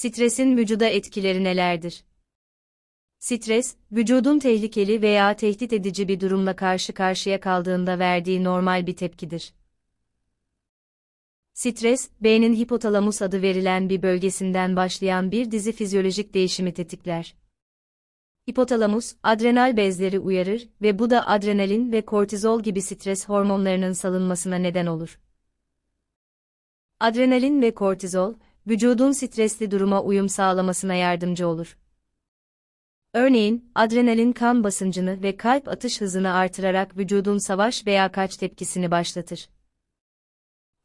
Stresin vücuda etkileri nelerdir? Stres, vücudun tehlikeli veya tehdit edici bir durumla karşı karşıya kaldığında verdiği normal bir tepkidir. Stres, beynin hipotalamus adı verilen bir bölgesinden başlayan bir dizi fizyolojik değişimi tetikler. Hipotalamus, adrenal bezleri uyarır ve bu da adrenalin ve kortizol gibi stres hormonlarının salınmasına neden olur. Adrenalin ve kortizol, vücudun stresli duruma uyum sağlamasına yardımcı olur. Örneğin, adrenalin kan basıncını ve kalp atış hızını artırarak vücudun savaş veya kaç tepkisini başlatır.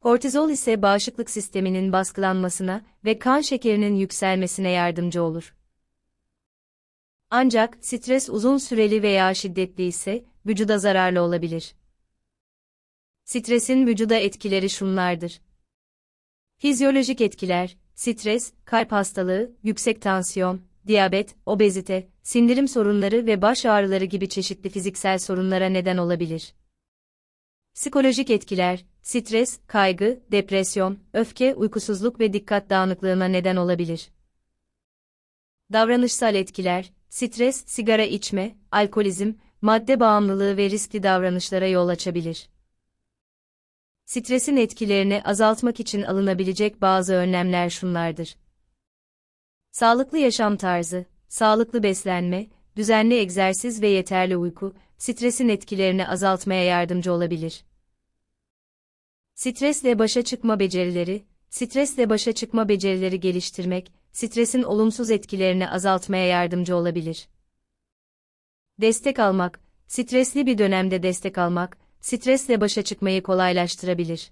Kortizol ise bağışıklık sisteminin baskılanmasına ve kan şekerinin yükselmesine yardımcı olur. Ancak stres uzun süreli veya şiddetli ise vücuda zararlı olabilir. Stresin vücuda etkileri şunlardır. Fizyolojik etkiler, stres, kalp hastalığı, yüksek tansiyon, diyabet, obezite, sindirim sorunları ve baş ağrıları gibi çeşitli fiziksel sorunlara neden olabilir. Psikolojik etkiler, stres, kaygı, depresyon, öfke, uykusuzluk ve dikkat dağınıklığına neden olabilir. Davranışsal etkiler, stres, sigara içme, alkolizm, madde bağımlılığı ve riskli davranışlara yol açabilir. Stresin etkilerini azaltmak için alınabilecek bazı önlemler şunlardır. Sağlıklı yaşam tarzı, sağlıklı beslenme, düzenli egzersiz ve yeterli uyku, stresin etkilerini azaltmaya yardımcı olabilir. Stresle başa çıkma becerileri, stresle başa çıkma becerileri geliştirmek, stresin olumsuz etkilerini azaltmaya yardımcı olabilir. Destek almak, stresli bir dönemde destek almak, stresle başa çıkmayı kolaylaştırabilir.